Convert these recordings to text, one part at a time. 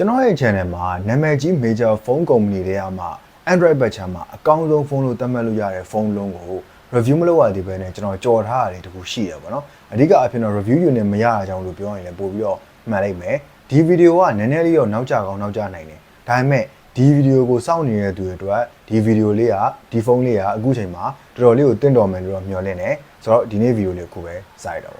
ကျွန်တော်ရဲ့ channel မှာနာမည်ကြီး major phone company တွေကမှ Android ဘက်ချမ်းမှာအကောင်းဆုံးဖုန်းလို့သတ်မှတ်လို့ရတဲ့ဖုန်းလုံးကို review မလုပ်ရသေးဘဲနဲ့ကျွန်တော်ကြော်ထားရတယ်တခုရှိရပါတော့အဓိကအဖြစ်တော့ review ယူနေမရတာကြောင့်လို့ပြောရင်လည်းပို့ပြီးတော့မှန်လိုက်မယ်ဒီဗီဒီယိုကနည်းနည်းလေးတော့နောက်ကျကောင်းနောက်ကျနိုင်တယ်ဒါပေမဲ့ဒီဗီဒီယိုကိုစောင့်နေတဲ့သူတွေအတွက်ဒီဗီဒီယိုလေးကဒီဖုန်းလေးကအခုချိန်မှာတော်တော်လေးကိုတင့်တော်မယ်လို့တော့မျှော်လင့်တယ်ဆိုတော့ဒီနေ့ဗီဒီယိုလေးကိုပဲစလိုက်တော့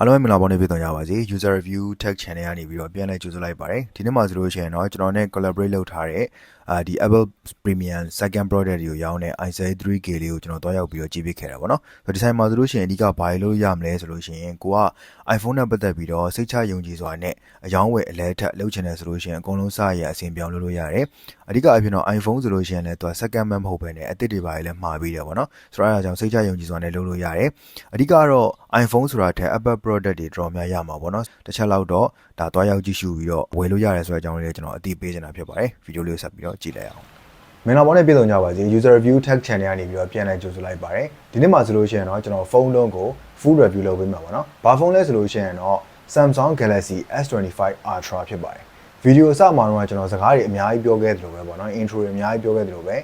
အားလုံးပဲမင်္ဂလာပါနေပြည်တော်ရပါစေ user review tech channel ကနေပြီးတော့ပြန်လည်ကြိုဆိုလိုက်ပါတယ်ဒီနေ့မှာဆိုလို့ရှိရင်တော့ကျွန်တော်နဲ့ collaborate လုပ်ထားတဲ့အာဒီ Apple Premium second product တွေကိုရောင်းတဲ့ i7 3K လေးကိုကျွန်တော်တွားရောက်ပြီးတော့ကြည့်ပြခဲ့တာပေါ့နော်ဆိုတော့ဒီဆိုင်မှာဆိုလို့ရှိရင်အဓိကဘာလို့ရမလဲဆိုလို့ရှိရင်ကိုက iPhone နဲ့ပတ်သက်ပြီးတော့စိတ်ချယုံကြည်စွာနဲ့အယောင်းဝယ်အလဲထက်လုပ်ချင်တယ်ဆိုလို့ရှိရင်အကုန်လုံးစရအဆင်ပြောင်းလုပ်လို့ရတယ်အဓိကအဖြစ်တော့ iPhone ဆိုလို့ရှိရင်လည်းသူက second man မဟုတ်ဘဲနဲ့အသစ်တွေပါလည်းမှာပြီးတယ်ပေါ့နော်ဆိုတော့အဲဒါကြောင့်စိတ်ချယုံကြည်စွာနဲ့လုပ်လို့ရတယ်အဓိကတော့ iPhone ဆိုတာထက် Apple product တွေတော်တော်များရမှာပေါ့နော်တစ်ချက်လောက်တော့ဒါသွားရောက်ကြည့်ရှုပြီးတော့ဝယ်လို့ရတယ်ဆိုတဲ့အကြောင်းလေးလည်းကျွန်တော်အသိပေးချင်တာဖြစ်ပါတယ်ဗီဒီယိုလေးကိုဆက်ပြီးတော့ကြည့်လိုက်အောင်မင်္ဂလာပါနဲ့ပြည့်စုံကြပါစေ user review tech channel ကနေပြီးတော့ပြန်လည်ကြိုဆိုလိုက်ပါတယ်ဒီနေ့မှာဆိုလို့ရှိရင်တော့ကျွန်တော်ဖုန်းလုံးကို full review လုပ်ပေးမှာပေါ့နော်ဘာဖုန်းလဲဆိုလို့ရှိရင်တော့ Samsung Galaxy S25 Ultra ဖြစ်ပါတယ်ဗီဒီယိုအစမှာတော့ကျွန်တော်စကားတွေအများကြီးပြောခဲ့သလိုပဲပေါ့နော် intro တွေအများကြီးပြောခဲ့သလိုပဲ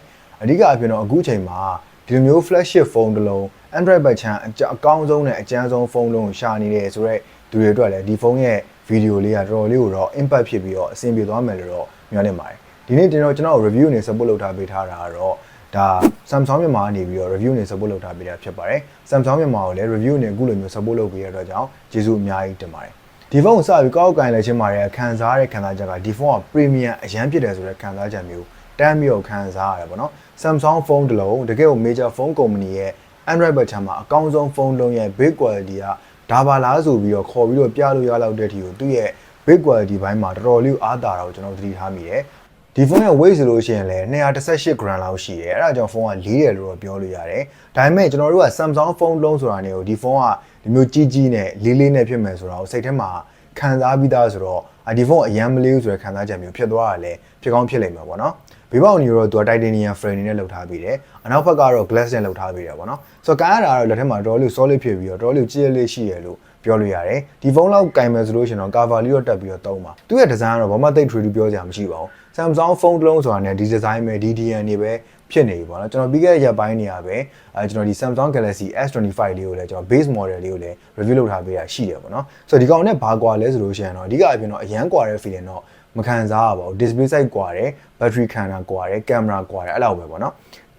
အဓိကအဖြစ်တော့အခုချိန်မှာ ဒီလိုမျိုး flagship ဖုန်းတစ်လုံး Android ဘက်ချမ်းအကောင်းဆုံးနဲ့အကျန်းဆုံးဖုန်းလုံးကိုရှာနေတယ်ဆိုတော့သူတွေအတွက်လည်းဒီဖုန်းရဲ့ဗီဒီယိုလေးကတော်တော်လေးကိုတော့ impact ဖြစ်ပြီးတော့အဆင်ပြေသွားမယ်လို့တော့မျှော်လင့်ပါတယ်ဒီနေ့ကျွန်တော်ကျွန်တော် review နေ support လုပ်ထားပေးထားတာကတော့ဒါ Samsung မြန်မာကနေပြီးတော့ review နေ support လုပ်ထားပေးတာဖြစ်ပါတယ် Samsung မြန်မာကိုလည်း review နေအခုလိုမျိုး support လုပ်ပေးရတဲ့အတွက်ကြောင့်ကျေးဇူးအများကြီးတင်ပါတယ်ဒီဖုန်းကိုစပြီးကောက်ကိုင်လိုက်ချင်းမှာတဲ့ခံစားရတဲ့ခံစားချက်ကဒီဖုန်းက premium အရန်ဖြစ်တယ်ဆိုတဲ့ခံစားချက်မျိုးတမ်းပြီးတော့ခံစားရတယ်ပေါ့နော် Samsung ဖုန်းတစ်လုံးတကယ်ကို major phone company ရဲ့ Android ဘက်ချမ်းမှာအကောင်းဆုံးဖုန်းလုံးရဲ့ big quality ကဒါပါလားဆိုပြီးတော့ခေါ်ပြီးတော့ပြလို့ရလောက်တဲ့အထိကိုသူ့ရဲ့ big quality ဘိုင်းမှာတော်တော်လေးအားတာတာကိုကျွန်တော်သတိထားမိတယ်ဒီဖုန်းရဲ့ weight ဆိုလို့ရှိရင်လည်း218 gram လောက်ရှိတယ်အဲ့ဒါကြောင့်ဖုန်းကလေးတယ်လို့တော့ပြောလို့ရတယ်ဒါပေမဲ့ကျွန်တော်တို့က Samsung ဖုန်းလုံးဆိုတာမျိုးဒီဖုန်းကဒီမျိုးကြီးကြီးနဲ့လေးလေးနဲ့ဖြစ်မယ်ဆိုတာကိုစိတ်ထဲမှာခံစားပြီးသားဆိုတော့ဒီဖုန်းအရန်မလေးဘူးဆိုတဲ့ခံစားချက်မျိုးဖြစ်သွားတာလည်းဖြစ်ကောင်းဖြစ်လိမ့်မယ်ပေါ့နော် ဘေးပေါင်နေတော့သူက titanium frame နဲ့လှုပ်ထားပြီးတယ်အနောက်ဘက်ကတော့ glass နဲ့လှုပ်ထားပြီးတယ်ပေါ့နော်ဆိုတော့ကားရတာကတော့လက်ထဲမှာတော်တော်လေး solid ဖြစ်ပြီးတော့တော်တော်လေးကြည့်ရလေးရှိရလို့ပြောလို့ရတယ်ဒီဖုန်းလောက်ကင်မယ်ဆိုလို့ရှိရင်တော့ cover လေးတော့တက်ပြီးတော့သုံးပါသူ့ရဲ့ design ကတော့ဘာမှတိတ်ထွေထူးပြောစရာမရှိပါဘူး Samsung ဖုန်းတစ်လုံးဆိုတာနဲ့ဒီ design ပဲဒီ DN တွေပဲဖြစ်နေပြီပေါ့နော်ကျွန်တော်ပြီးခဲ့တဲ့ရက်ပိုင်းနေရပဲအဲကျွန်တော်ဒီ Samsung Galaxy S25 လေးကိုလည်းကျွန်တော် base model လေးကိုလည်း review လုပ်ထားပေးတာရှိတယ်ပေါ့နော်ဆိုတော့ဒီကောင်နဲ့ဘာကွာလဲဆိုလို့ရှိရင်တော့အဓိကအပြင်တော့အရန်ကွာတဲ့ feeling တော့ မခံစားရပါဘူး display size ကွာတယ် battery ခံတာကွာတယ် camera ကွာတယ်အဲ့လောက်ပဲပေါ့နော်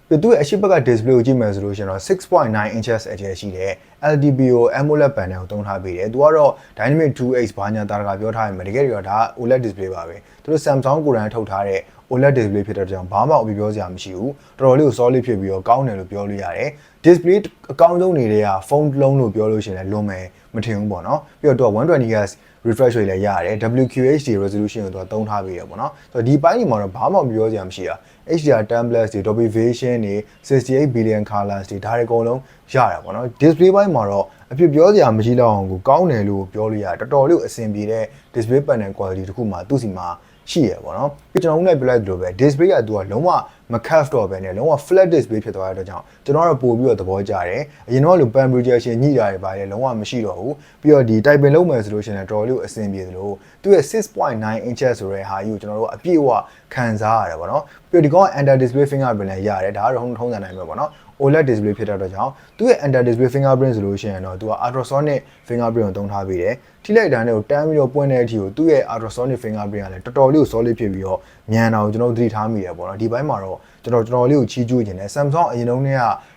ပြီးသူ့ရဲ့အရှိဘက်က display ကိုကြည့်မယ်ဆိုလို့ရှိရင်တော့6.9 inches အကျယ်ရှိတဲ့ LTPO AMOLED panel ကိုသုံးထားပေးတယ်။သူကတော့ Dynamic 2X ဘာညာတာတကပြောထားရင်မတကယ်တော့ဒါ OLED display ပါပဲ။သူတို့ Samsung ကိုယ်တိုင်ထုတ်ထားတဲ့ OLED display ဖြစ်တဲ့ကြောင့်ဘာမှအပြပြောစရာမရှိဘူး။တော်တော်လေးကို solid ဖြစ်ပြီးတော့ကောင်းတယ်လို့ပြောလို့ရတယ်။ display အကောင်းဆုံးနေတဲ့ကဖုန်းတစ်လုံးလို့ပြောလို့ရှိရင်လည်းလွန်မယ်မထင်ဘူးပေါ့နော်။ပြီးတော့သူက 120Hz refresh rate လည်းရတယ် WQHD resolution ကိုသူကသုံးထားပေးရပေါ့နော်ဆိုတော့ဒီပိုင်းတွေမှာတော့ဘာမှမပြောစရာမရှိတာ HDR10 plus တွေ Dolby Vision တွေ68 billion colors တွေဒါတွေအကုန်လုံးရတာပေါ့နော် display ပိုင်းမှာတော့အဖြစ်ပြောစရာမရှိတော့အောင်ကိုကောင်းတယ်လို့ပြောလို့ရတယ်တော်တော်လေးအဆင်ပြေတဲ့ display panel quality တခုမှသူ့စီမှာရှိရပေါ့နော်ပြီးကျွန်တော်တို့လည်းပြောလိုက်သလိုပဲ display ကသူကလုံးဝ မ curve တော့ပဲねလုံးဝ flat display ဖြစ်သွားတဲ့အတွက်ကြောင့်ကျွန်တော်ကတော့ပို့ပြီးတော့သဘောကျတယ်အရင်တော့လို pan projection ညှိတာတွေပါတယ်လုံးဝမရှိတော့ဘူးပြီးတော့ဒီ typing လုပ်မယ်ဆိုလို့ရှိရင်တော်တော်လေးအဆင်ပြေသလိုသူ့ရဲ့6.9 inches ဆိုတဲ့ဟာကြီးကိုကျွန်တော်တို့အပြည့်အဝခံစားရတယ်ပေါ့နော်ပြီးတော့ဒီကောင်က under display fingerprint လည်းရတယ်ဒါကတော့ထုံးစံနိုင်ပဲပေါ့နော် OLED display ဖြစ်တဲ့အတွက်ကြောင့်သူ့ရဲ့ under display fingerprint ဆိုလို့ရှိရင်တော့သူက ultrasonic fingerprint ကိုသုံးထားပေးတယ်ထိလိုက်တာနဲ့ကိုတန်းပြီးတော့ပွင့်တဲ့အထိကိုသူ့ရဲ့ ultrasonic fingerprint ကလည်းတော်တော်လေးကို solid ဖြစ်ပြီးတော့မြန်တာကိုကျွန်တော်တို့သတိထားမိတယ်ပေါ့နော်ဒီဘက်မှာတော့ ကျွန်တော်တော်တော်လေးကိုချီးကျူးခြင်းနဲ့ Samsung အရင်တုန်းက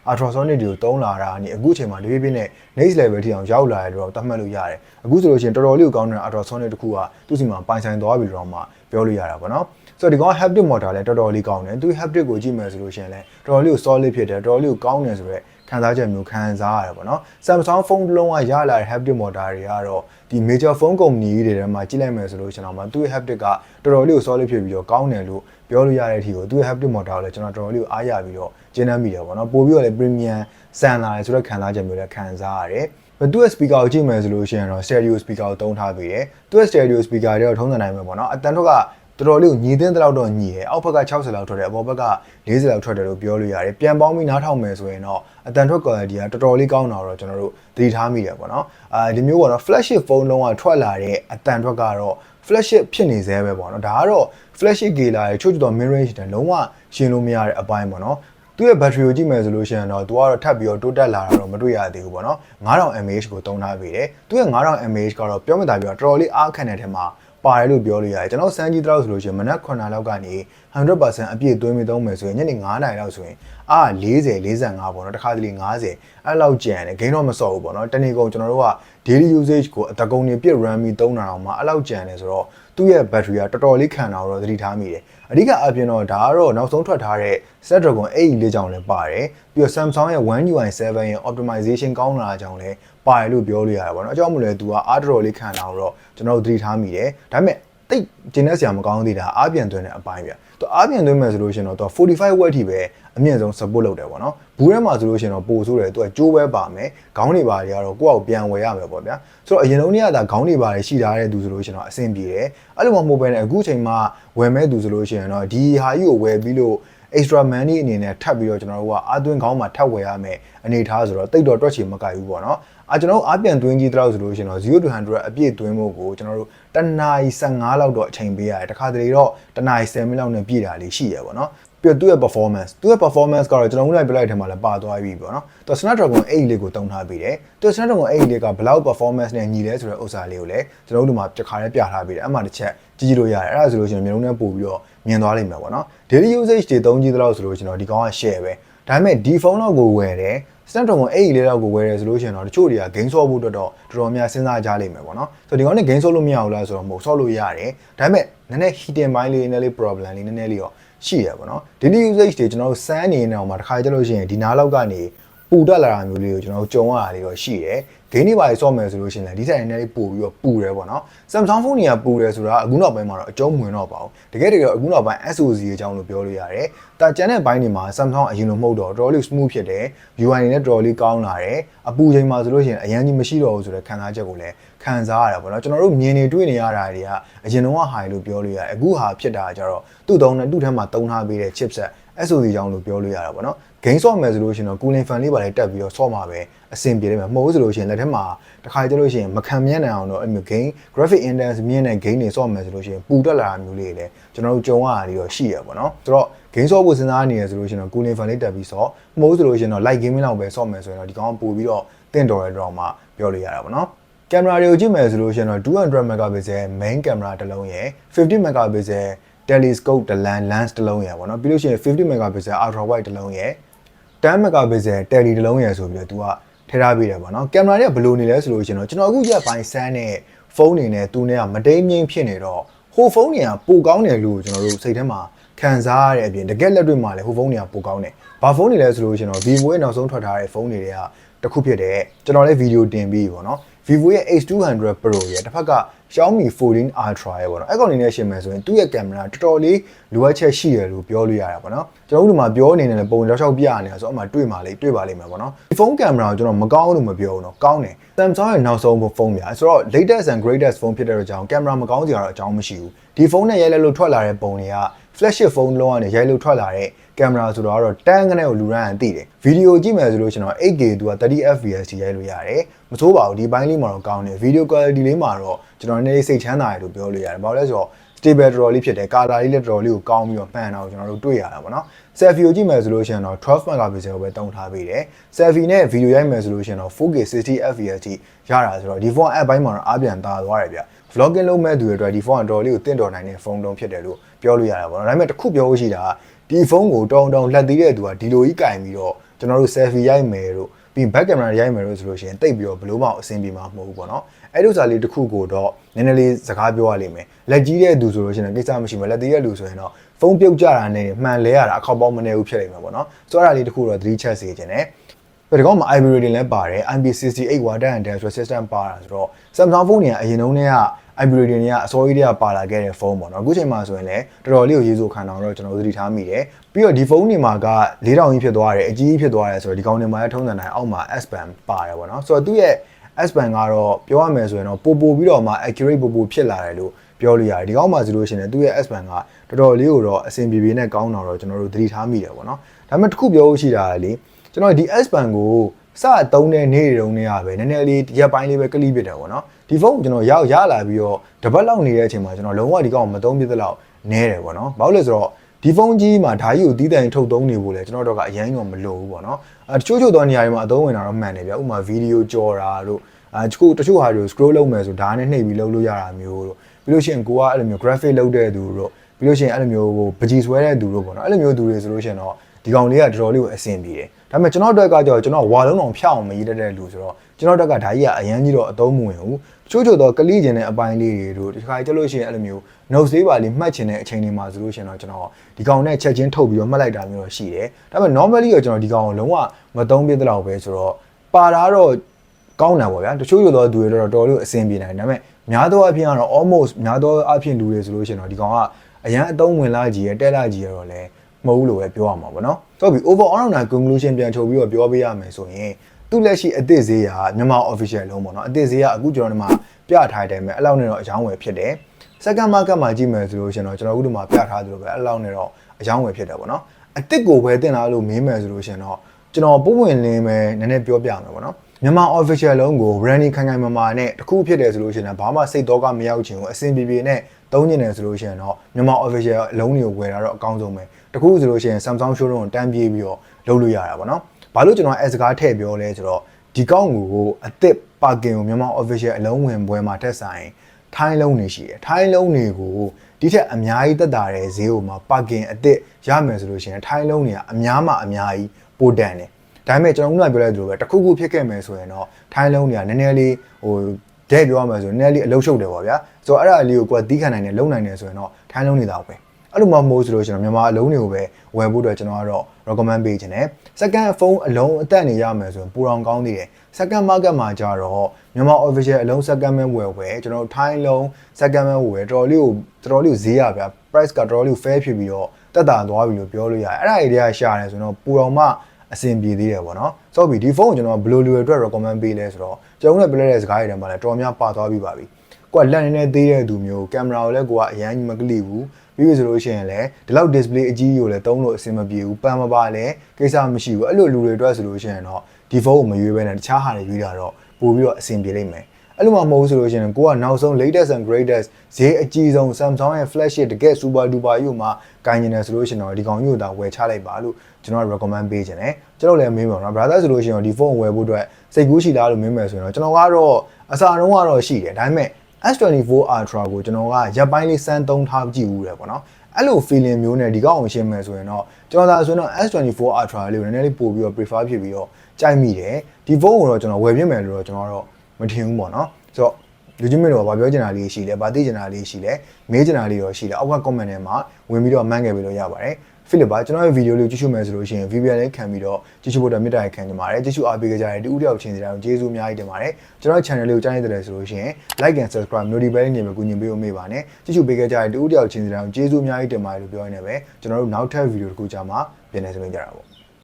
ultrasonic တွေကိုသုံးလာတာကနေအခုချိန်မှာတပြေးပြေးနဲ့ next level ထိအောင်ရောက်လာတယ်လို့သတ်မှတ်လို့ရတယ်အခုဆိုလို့ရှိရင်တော်တော်လေးကိုကောင်းတဲ့ ultrasonic တစ်ခုကသူ့စီမှာပိုင်ဆိုင်သွားပြီတော့မှပြောလို့ရတာပေါ့နော်ဆိုတော့ဒီကောင် haptic motor လည်းတော်တော်လေးကောင်းတယ်သူ haptic ကိုကြည့်မယ်ဆိုလို့ရှိရင်လည်းတော်တော်လေးကို solid ဖြစ်တယ်တော်တော်လေးကိုကောင်းတယ်ဆိုတော့ခံစားချက်မျိုးခံစားရတယ်ပေါ့နော် Samsung phone တစ်လုံးကရလာတဲ့ haptic motor တွေကတော့ဒီ major phone company တွေထဲမှာကြည့်လိုက်မယ်ဆိုလို့ကျွန်တော်မှသူ့ရဲ့ haptic ကတော်တော်လေးကို solid ဖြစ်ပြီးတော့ကောင်းတယ်လို့ ပြောလို့ရတဲ့အထိကိုသူ့ရဲ့ haptic motor ကိုလည်းကျွန်တော်တော်တော်လေးကိုအားရပြီးတော့ကျင်းနှမ်းမိတယ်ပေါ့နော်ပို့ပြီးတော့လည်း premium ဆန်လာတယ်ဆိုတော့ခံစားချက်မျိုးလည်းခံစားရတယ်ဘသူ့ရဲ့ speaker ကိုကြည့်မယ်ဆိုလို့ရှိရင်တော့ stereo speaker ကိုသုံးထားပေးတယ်။သူ့ရဲ့ stereo speaker တွေတော့ထုံးစံနိုင်မှာပေါ့နော်။အတန်ထွက်ကတော်တော်လေးကိုညီတင်းတဲ့လောက်တော့ညီတယ်။အောက်ဘက်က60လောက်ထွက်တယ်။အပေါ်ဘက်က40လောက်ထွက်တယ်လို့ပြောလို့ရတယ်။ပြန်ပေါင်းပြီးနားထောင်မယ်ဆိုရင်တော့အတန်ထွက် quality ကတော်တော်လေးကောင်းတာတော့ကျွန်တော်တို့သတိထားမိတယ်ပေါ့နော်။အာဒီမျိုးကတော့ flagship phone လုံးကထွက်လာတဲ့အတန်ထွက်ကတော့ flash ဖြစ်နေသေးပဲပေါ့နော်ဒါကတော့ flash ကေလာရဲ့ချို့ချို့တော့ mid range တန်လုံးဝရှင်းလို့မရတဲ့အပိုင်းပေါ့နော်သူ့ရဲ့ battery ကိုကြည့်မယ်ဆိုလို့ရှိရင်တော့သူကတော့ထပ်ပြီးတော့တိုးတက်လာတာတော့မတွေ့ရသေးဘူးပေါ့နော်9000 mAh ကိုသုံးထားပေးတယ်သူ့ရဲ့9000 mAh ကတော့ပြောမှသာပြောတော်တော်လေးအားခံတဲ့ထဲမှာ ပါတယ်လို့ပြောလို့ရတယ်ကျွန်တော်စမ်းကြည့်တော့ဆိုလို့ရှိရင်မနက်9လောက်ကနေ100%အပြည့်သွင်းပြီးသုံးမယ်ဆိုရင်ညနေ9နာရီလောက်ဆိုရင်အာ40 45ပေါ့နော်တစ်ခါတလေ90အဲ့လောက်ကျန်တယ်ဂိမ်းတော့မစော့ဘူးပေါ့နော်တနေ့ကုန်ကျွန်တော်တို့က daily usage ကိုအတကုံနေပြည့် RAM ပြီးသုံးတာတော့မှအဲ့လောက်ကျန်တယ်ဆိုတော့သူ့ရဲ့ battery ကတော်တော်လေးခံတာတော့သတိထားမိတယ်အဓိကအပြင်တော့ဒါကတော့နောက်ဆုံးထွက်ထားတဲ့ Snapdragon 8လေးကြောင့်လည်းပါတယ်ပြီးတော့ Samsung ရဲ့ One UI 7ရဲ့ optimization ကောင်းလာတာကြောင့်လည်း ပါတယ်လို့ပြောလို့ရတယ်ပေါ့နော်အကြောင်းမလို့သူကအားတော်တော်လေးခံတာတော့ကျွန်တော်တို့သတိထားမိတယ်ဒါပေမဲ့တိတ်ကျင်းတဲ့ဆရာမကောင်းသေးတာအားပြန်သွင်းတဲ့အပိုင်းပြသူအားပြန်သွင်းမယ်ဆိုလို့ရှိရင်တော့သူ45 watt ထိပဲအမြင့်ဆုံး support လုပ်တယ်ပေါ့နော်ဘူးထဲမှာဆိုလို့ရှိရင်တော့ပို့ဆိုးတယ်သူကကြိုးပဲပါမယ်ခေါင်းတွေပါတွေကတော့ကိုယ့်အောက်ပြန်ဝယ်ရမယ်ပေါ့ဗျာဆိုတော့အရင်လုံးနေ့ကသာခေါင်းတွေပါတွေရှိထားတဲ့သူဆိုလို့ရှိရင်တော့အဆင်ပြေတယ်အဲ့လိုမှမဟုတ်ဘဲနဲ့အခုချိန်မှာဝယ်မဲ့သူဆိုလို့ရှိရင်တော့ဒီဟာကြီးကိုဝယ်ပြီးလို့ extra money အနေနဲ့ထပ်ပြီးတော့ကျွန်တော်တို့ကအာသွင်းခေါင်းမှာထပ်ဝယ်ရမယ်အနေထားဆိုတော့တိတ်တော့တွက်ချင်မကြိုက်ဘူးပေါ့နော် အာကျွန်တော်တို့အပြန်သွင်းကြီးတော့ဆိုလို့ရှိရင်တော့0 to 100အပြည့်သွင်းဖို့ကိုကျွန်တော်တို့တနာရီ15လောက်တော့အချိန်ပေးရတယ်တခါတလေတော့တနာရီ10မိနစ်လောက်နဲ့ပြည့်တာလေးရှိရပေါ့နော်ပြီးတော့သူ့ရဲ့ performance သူ့ရဲ့ performance ကတော့ကျွန်တော်တို့လိုက်ပြလိုက်ထဲမှာလည်းပါသွားပြီပေါ့နော်သူ Snapdragon 8လေးကိုတုံးထားပြီးတယ်သူ Snapdragon 8လေးကဘယ်လောက် performance နဲ့ညီလဲဆိုတဲ့ဥစ္စာလေးကိုလည်းကျွန်တော်တို့ဒီမှာတစ်ခါလေးပြထားပြီးတယ်အဲ့မှာတစ်ချက်ကြည့်ကြည့်လို့ရတယ်အဲ့ဒါဆိုလို့ရှိရင်မျိုးလုံးနဲ့ပို့ပြီးတော့မြင်သွားလိမ့်မယ်ပေါ့နော် daily usage တွေသုံးကြည့်သလောက်ဆိုလို့ကျွန်တော်ဒီကောင်က share ပဲဒါပေမဲ့ဒီဖုန်းတော့ကိုဝယ်တယ် Snapdragon 8လေးတော့ကိုဝယ်တယ်ဆိုလို့ရှိရင်တော့တချို့တွေက game ဆော့ဖို့အတွက်တော့တော်တော်များစဉ်းစားကြလိမ့်မယ်ပေါ့နော်ဆိုတော့ဒီကောင်နဲ့ game ဆော့လို့မရဘူးလားဆိုတော့မဟုတ်ဆော့လို့ရတယ်ဒါပေမဲ့နည်းနည်း heating ပိုင်းလေးနည်းနည်းလေး problem လေးနည်းနည်းလေးတော့ရှိရပေါ့နော် daily usage တွေကျွန်တော်တို့စမ်းနေနေအောင်မှာတစ်ခါကြလို့ရှိရင်ဒီနားလောက်ကနေပူတက်လာတာမျိုးလေးကိုကျွန်တော်တို့ကြုံရတာလေးတော့ရှိတယ် ဂိမ်းတွေပါဆော့မယ်ဆိုလို့ရှိရင်လည်းဒီဆိုင်နည်းနည်းလေးပို့ပြီးတော့ပူတယ်ပေါ့နော် Samsung ဖုန်းတွေကပူတယ်ဆိုတာအခုနောက်ပိုင်းမှာတော့အကျုံးမဝင်တော့ပါဘူးတကယ်တကယ်အခုနောက်ပိုင်း SOC အကြောင်းလို့ပြောလို့ရတယ်တာကျန်တဲ့ဘိုင်းတွေမှာ Samsung အရင်လိုမဟုတ်တော့တော်တော်လေး smooth ဖြစ်တယ် UI တွေနဲ့တော်တော်လေးကောင်းလာတယ်အပူချိန်မှာဆိုလို့ရှိရင်အရင်ကြီးမရှိတော့ဘူးဆိုတဲ့ခံစားချက်ကိုလည်းခံစားရတာပေါ့နော်ကျွန်တော်တို့မြင်နေတွေ့နေရတာတွေကအရင်တော့ high လို့ပြောလို့ရတယ်အခုဟာဖြစ်တာကြတော့သူ့တုံးနဲ့သူ့ထဲမှာတုံးထားပေးတဲ့ chipset SOC ကြောင်းလို့ပြောလို့ရတာပေါ့နော် game ဆော့မယ်ဆိုလို့ရှိရင်တော့ cooling fan လေးပါလေးတက်ပြီးတော့ဆော့မှာပဲ အဆင်ပြေလိမ့်မယ်မဟုတ်ဆိုလို့ရှိရင်လက်ထက်မှာတစ်ခါကြလို့ရှိရင်မခံမြင်နိုင်အောင်တော့အဲ့မျိုး game graphic index မြင့်တဲ့ game တွေဆော့မယ်ဆိုလို့ရှိရင်ပူတက်လာတာမျိုးလေးတွေလည်းကျွန်တော်တို့ကြုံရတာတွေတော့ရှိရပါတော့ဆိုတော့ game ဆော့ဖို့စဉ်းစားနေရဆိုလို့ရှိရင်တော့ cooling fan လေးတက်ပြီးဆော့မဟုတ်ဆိုလို့ရှိရင်တော့ light gaming လောက်ပဲဆော့မယ်ဆိုရင်တော့ဒီကောင်ပို့ပြီးတော့တင့်တော်တဲ့တော့မှပြောလို့ရတာပေါ့နော်ကင်မရာတွေကိုကြည့်မယ်ဆိုလို့ရှိရင်တော့200 megapixel main camera တစ်လုံးရယ်50 megapixel telescope တစ်လမ်း lens တစ်လုံးရယ်ပေါ့နော်ပြီးလို့ရှိရင်50 megapixel ultra wide တစ်လုံးရယ်10 megapixel tele တစ်လုံးရယ်ဆိုပြီးတော့ तू က ထည့်ထားပေးတယ်ပေါ့နော်ကင်မရာတွေကဘယ်လိုနေလဲဆိုလို့ရှိရင်တော့ကျွန်တော်အခုရက်ပိုင်းဆန်းတဲ့ဖုန်းတွေနဲ့သူနဲ့ကမတိမ်ငိမ့်ဖြစ်နေတော့ဟိုဖုန်းတွေကပိုကောင်းတယ်လို့ကျွန်တော်တို့စိတ်ထဲမှာခံစားရတဲ့အပြင်တကယ်လက်တွေ့မှာလည်းဟိုဖုန်းတွေကပိုကောင်းတယ်။ဘာဖုန်းတွေလဲဆိုလို့ရှိရင်တော့ Vivo ရဲ့နောက်ဆုံးထွက်ထားတဲ့ဖုန်းတွေတွေကတစ်ခုဖြစ်တဲ့ကျွန်တော်လည်းဗီဒီယိုတင်ပြီးပေါ့နော် Vivo ရဲ့ H200 Pro ရဲ့တစ်ဖက်က Xiaomi 14 Ultra ရဲ့ပေါ့နော်အဲ့ကောင်နေနဲ့ရှင်မယ်ဆိုရင်သူ့ရဲ့ကင်မရာတော်တော်လေးလိုအပ်ချက်ရှိတယ်လို့ပြောလို့ရတာပေါ့နော်ကျွန်တော်တို့ဒီမှာပြောနေတယ်ပုံတောက်လျှောက်ပြနေတာဆိုတော့အမှတွေ့ပါလိမ့်တွေ့ပါလိမ့်မယ်ပေါ့နော်ဒီဖုန်းကင်မရာကိုကျွန်တော်မကောင်းလို့မပြောဘူးနော်ကောင်းတယ် Samsung ရဲ့နောက်ဆုံးဖုန်းပြဆိုတော့ latest and greatest ဖုန်းဖြစ်တဲ့အတွက်ကြောင့်ကင်မရာမကောင်းစရာတော့အကြောင်းမရှိဘူးဒီဖုန်းနဲ့ရိုက်လိုက်လို့ထွက်လာတဲ့ပုံတွေက flagship ဖုန်းလုံးကနေရိုက်လို့ထွက်လာတဲ့ ကင်မရာဆိုတော့တော့တန်းကနေကိုလူရန်အသိတယ်ဗီဒီယိုကြည့်မယ်ဆိုလို့ကျွန်တော် 8K သူက 30 fps ထိရိုက်လို့ရတယ်မဆိုးပါဘူးဒီဘိုင်းလေးမှာတော့ကောင်းတယ်ဗီဒီယို quality လေးမှာတော့ကျွန်တော်နည်းနည်းစိတ်ချမ်းသာတယ်လို့ပြောလို့ရတယ်ဘာလို့လဲဆိုတော့ stable တော်တော်လေးဖြစ်တယ် color လေးလည်းတော်တော်လေးကိုကောင်းပြီးတော့မှန်တာကိုကျွန်တော်တို့တွေ့ရတာပေါ့နော် selfie ကိုကြည့်မယ်ဆိုလို့ရှိရင်တော့12 megapixel ကိုပဲတုံးထားပေးတယ် selfie နဲ့ video ရိုက်မယ်ဆိုလို့ရှိရင်တော့ 4K 60 fps ထိရတာဆိုတော့ဒီဖုန်း app ဘိုင်းမှာတော့အားပြန်သာသွားတယ်ဗျ vlogging လုပ်မဲ့သူတွေအတွက်ဒီဖုန်းကတော်တော်လေးကိုတင့်တော်နိုင်တဲ့ဖုန်းလုံးဖြစ်တယ်လို့ပြောလို့ရတာပေါ့နော်ဒါပေမဲ့တစ်ခုပြောလို့ရှိတာက ဒီဖုန်းကိုတောင်းတောင်းလက်သေးတဲ့သူကဒီလိုကြီးကင်ပြီးတော့ကျွန်တော်တို့ selfie ရိုက်မယ်တို့ပြီး back camera ရိုက်မယ်လို့ဆိုလို့ရှိရင်တိတ်ပြီးတော့ဘလို့မှအဆင်ပြေမှာမဟုတ်ဘူးပေါ့နော်အဲ့လိုစားလေးတစ်ခုကိုတော့နည်းနည်းလေးစကားပြောရလိမ့်မယ်လက်ကြီးတဲ့သူဆိုလို့ရှိရင်ကိစ္စမရှိဘူးလက်သေးတဲ့လူဆိုရင်တော့ဖုန်းပြုတ်ကြတာနဲ့မှန်လဲရတာအခောက်ပေါင်းမနေဘူးဖြစ်လိမ့်မယ်ပေါ့နော်ဆိုတော့အဲ့ဒါလေးတစ်ခုတော့သတိချက်စေခြင်းနဲ့ဒီကောင်မှာ IP rating လည်းပါတယ် IP68 water and dash system ပါတာဆိုတော့ Samsung ဖုန်းတွေကအရင်တုန်းက IP rating တွေကအစောကြီးတွေကပါလာခဲ့တဲ့ဖုန်းပေါ့နော်အခုချိန်မှာဆိုရင်လည်းတော်တော်လေးကိုရေးစိုးခံအောင်တော့ကျွန်တော်သတိထားမိတယ်ပြီးတော့ဒီဖုန်းတွေမှာက4000ကြီးဖြစ်သွားတယ်အကြီးကြီးဖြစ်သွားတယ်ဆိုတော့ဒီကောင်တွေမှာလည်းထုံးစံတိုင်းအောက်မှာ S Pen ပါတယ်ပေါ့နော်ဆိုတော့သူ့ရဲ့ S Pen ကတော့ပြောရမယ်ဆိုရင်တော့ပိုပိုပြီးတော့မှ accurate ပိုပိုဖြစ်လာတယ်လို့ပြောလို့ရတယ်ဒီကောင်မှာဆိုလို့ရှိရင်သူ့ရဲ့ S Pen ကတော်တော်လေးကိုတော့အဆင်ပြေပြေနဲ့ကောင်းတာတော့ကျွန်တော်တို့သတိထားမိတယ်ပေါ့နော်ဒါပေမဲ့တစ်ခုပြောလို့ရှိတာလေကျွန်တော်ဒီ S Pen ကိုစအတုံးတဲ့နေ့တုန်းတွေကပဲနည်းနည်းလေးရက်ပိုင်းလေးပဲကလိပစ်တယ်ပေါ့နော် ဒီဖုန်းကိုကျွန်တော်ရောက်ရလာပြီးတော့တပတ်လောက်နေတဲ့အချိန်မှာကျွန်တော်လုံးဝဒီကောင်ကိုမသုံးပြသလောက်နဲတယ်ပေါ့နော်ဘာလို့လဲဆိုတော့ဒီဖုန်းကြီးမှာဓာကြီးကိုတီးတိုင်ထုတ်သုံးနေဖို့လဲကျွန်တော်တို့ကအရင်ကမလိုဘူးပေါ့နော်အဲတချို့ချို့သောနေရာတွေမှာအသုံးဝင်တာတော့မှန်တယ်ဗျဥပမာဗီဒီယိုကြော်တာတို့အဲတချို့တချို့ဟာတွေကို scroll လုပ်မယ်ဆိုဓာတ်နဲ့နှိပ်ပြီးလုပ်လို့ရတာမျိုးတို့ပြီးလို့ရှိရင်ကိုကအဲ့လိုမျိုး graphic လုပ်တဲ့သူတို့ပြီးလို့ရှိရင်အဲ့လိုမျိုးဟိုပကြီးဆွဲတဲ့သူတို့ပေါ့နော်အဲ့လိုမျိုးသူတွေဆိုလို့ရှိရင်တော့ ဒီကောင်လေးကတော်တော်လေးကိုအဆင်ပြေတယ်ဒါပေမဲ့ကျွန်တော်တို့ကကြောကျွန်တော်ဝါလုံးအောင်ဖျောက်အောင်မရေးတတ်တဲ့လူဆိုတော့ကျွန်တော်တို့ကဓာကြီးကအရန်ကြီးတော့အသုံးမဝင်ဘူးချို့ချို့တော့ကလိကျင်တဲ့အပိုင်းလေးတွေတို့ဒီခါကြလို့ရှိရင်အဲ့လိုမျိုး note သေးပါလေးမှတ်ချင်တဲ့အချိန်တွေမှာဆိုလို့ရှိရင်တော့ကျွန်တော်ဒီကောင်နဲ့ချက်ချင်းထုတ်ပြီးတော့မှတ်လိုက်တာမျိုးတော့ရှိတယ်ဒါပေမဲ့ normally တော့ကျွန်တော်ဒီကောင်ကိုလုံးဝမသုံးပြသလောက်ပဲဆိုတော့ပါတာတော့ကောင်းတယ်ပေါ့ဗျာတချို့ချို့တော့သူတွေတော့တော်တော်လေးအဆင်ပြေနိုင်တယ်ဒါပေမဲ့များသောအားဖြင့်ကတော့ almost များသောအားဖြင့်လူတွေဆိုလို့ရှိရင်တော့ဒီကောင်ကအရန်အသုံးဝင်လာကြီးရတက်လာကြီးရတော့လဲ မဟုတ်ဘူးလို့ပဲပြောရမှာပေါ့နော်ဆိုပြီး overall တော့ conclusion ပြန်ချုပ်ပြီးတော့ပြောပေးရမယ်ဆိုရင်သူ့လက်ရှိအသစ်ဈေးကမြန်မာ official လုံးပေါ့နော်အသစ်ဈေးကအခုကျွန်တော်တို့မှာပြထားတဲ့အတိုင်းပဲအဲ့လောက်နဲ့တော့အကြောင်းဝယ်ဖြစ်တယ် second market မှာကြည့်မယ်ဆိုလို့ရှိရင်တော့ကျွန်တော်အခုဒီမှာပြထားသလိုပဲအဲ့လောက်နဲ့တော့အကြောင်းဝယ်ဖြစ်တယ်ပေါ့နော်အသစ်ကိုပဲတင်လာလို့မေးမယ်ဆိုလို့ရှိရင်တော့ကျွန်တော်ပုံဝင်လင်းပဲနည်းနည်းပြောပြမယ်ပေါ့နော်မြန်မာ official လုံးကို branding ခိုင်ခိုင်မာမာနဲ့တခုဖြစ်တယ်ဆိုလို့ရှိရင်ဘာမှစိတ်တော့ကမရောက်ချင်ဘူးအဆင်ပြေပြေနဲ့ သုံးနေတယ်ဆိုလို့ရှိရင်တော့မြန်မာ official အလုံးတွေကိုဝယ်တာတော့အကောင်းဆုံးပဲတခုဆိုလို့ရှိရင် Samsung showroom ကိုတန်းပြေးပြီးတော့လုပ်လို့ရတာပေါ့နော်ဘာလို့ကျွန်တော်အဲစကားထည့်ပြောလဲဆိုတော့ဒီကောင်းကိုအသစ်ပါကင်ကိုမြန်မာ official အလုံးဝင်ပွဲမှာတက်ဆိုင်ထိုင်းလုံးနေရှိတယ်ထိုင်းလုံးတွေကိုဒီထက်အများကြီးတက်တာတဲ့ဈေးကိုမှပါကင်အသစ်ရမယ်ဆိုလို့ရှိရင်ထိုင်းလုံးတွေကအများမှအများကြီးပိုတန်တယ်ဒါပေမဲ့ကျွန်တော်ခုနပြောလိုက်သလိုပဲတစ်ခုခုဖြစ်ခဲ့မယ်ဆိုရင်တော့ထိုင်းလုံးတွေကနည်းနည်းလေးဟိုတဲ့ပြောရမယ်ဆိုရင်နည်းနည်းလေးအလုံးရှုပ်တယ်ပေါ့ဗျာ ဆိုတော့အဲ့ဒါအလေးကိုကိုယ်ကတီးခံနိုင်တယ်လုံနိုင်တယ်ဆိုရင်တော့ထိုင်းလုံးတွေတော့ပဲအဲ့လိုမှမဟုတ်ဆိုလို့ကျွန်တော်မြန်မာအလုံးတွေကိုပဲဝယ်ဖို့အတွက်ကျွန်တော်ကတော့ recommend ပေးခြင်းတယ် second phone အလုံးအသက်နေရမယ်ဆိုရင်ပူအောင်ကောင်းသေးတယ် second market မှာကြတော့မြန်မာ official အလုံး second man ဝယ်ဝယ်ကျွန်တော်တို့ထိုင်းလုံး second man ဝယ်တော်တော်လေးကိုတော်တော်လေးကိုဈေးရဗျာ price ကတော်တော်လေးကို fair ဖြစ်ပြီးတော့တက်တာသွားပြီလို့ပြောလို့ရတယ်အဲ့ဒါ idea ရှာတယ်ဆိုတော့ပူအောင်မှအဆင်ပြေသေးတယ်ပေါ့နော်ဆိုတော့ဒီဖုန်းကိုကျွန်တော်ဘယ်လိုလူတွေအတွက် recommend ပေးလဲဆိုတော့ကျွန်တော်တို့လည်းပြလိုက်တဲ့စကားတွေထဲမှာလည်းတော်များပါသွားပြီးပါပြီ ကိုကလက်နေနေသေးတဲ့သူမျိုးကင်မရာကိုလည်းကိုကအရန်ကြီးမကလိဘူးပြီးပြီဆိုလို့ရှိရင်လည်းဒီလောက် display အကြီးကိုလည်းသုံးလို့အဆင်မပြေဘူးပန်မပါလည်းကိစ္စမရှိဘူးအဲ့လိုလူတွေအတွက်ဆိုလို့ရှိရင်တော့ဒီဖုန်းကိုမရွေးဘဲနဲ့တခြားဟာတွေရွေးတာတော့ပို့ပြီးတော့အဆင်ပြေလိမ့်မယ်အဲ့လိုမှမဟုတ်ဘူးဆိုလို့ရှိရင်ကိုကနောက်ဆုံး latest and greatest ဈေးအကြီးဆုံး Samsung ရဲ့ flagship တကယ် super duper ယူမှာကိုင်းနေတယ်ဆိုလို့ရှိရင်တော့ဒီကောင်ကြီးကိုဒါဝယ်ချလိုက်ပါလို့ကျွန်တော် recommend ပေးခြင်းတယ်ကျွန်တော်လည်းမေးပါတော့ brother ဆိုလို့ရှိရင်တော့ဒီဖုန်းကိုဝယ်ဖို့အတွက်စိတ်ကူးရှိလားလို့မေးမယ်ဆိုရင်တော့ကျွန်တော်ကတော့အစာတုံးကတော့ရှိတယ်ဒါပေမဲ့ S24 Ultra ကိုကျွန်တော်ကရပ်ပိုင်းလေးစမ်းသုံးထားကြည့်ဦးတယ်ပေါ့နော်အဲ့လို feeling မျိုးနဲ့ဒီကောင်ကိုရှင်းမယ်ဆိုရင်တော့ကျွန်တော်သာဆိုရင်တော့ S24 Ultra လေးကိုနည်းနည်းလေးပို့ပြီးတော့ prefer ဖြစ်ပြီးတော့ကြိုက်မိတယ်ဒီဖုန်းကိုတော့ကျွန်တော်ဝယ်ပြမယ်လို့တော့ကျွန်တော်တော့မထင်ဘူးပေါ့နော်ဆိုတော့လူချင်းမင်းတို့ကဘာပြောချင်တာလေးရှိလဲဘာသိချင်တာလေးရှိလဲမေးချင်တာလေးရောရှိလဲအောက်က comment ထဲမှာဝင်ပြီးတော့မှန်းခဲ့ပြီးလို့ရပါတယ် ဖိလစ်ပါကျွန်တော်ရဲ့ဗီဒီယိုလေးကိုကြည့်ရှုမယ်ဆိုလို့ရှိရင် VPN လေးခံပြီးတော့ကြည့်ရှုဖို့အတွက်မြတ်တာခံကြပါတယ်ကြည့်ရှုအားပေးကြတဲ့တူဦးတယောက်ချင်းစီတိုင်းကိုကျေးဇူးအများကြီးတင်ပါတယ်ကျွန်တော်ရဲ့ channel လေးကိုကြားနေတယ်ဆိုလို့ရှိရင် like and subscribe notification လေးနဲ့ကူညီပေးဖို့မေ့ပါနဲ့ကြည့်ရှုပေးကြတဲ့တူဦးတယောက်ချင်းစီတိုင်းကိုကျေးဇူးအများကြီးတင်ပါတယ်လို့ပြောရင်းနဲ့ပဲကျွန်တော်တို့နောက်ထပ်ဗီဒီယိုတစ်ခုကြာမှာပြန်နေစမြင်ကြတာပေါ့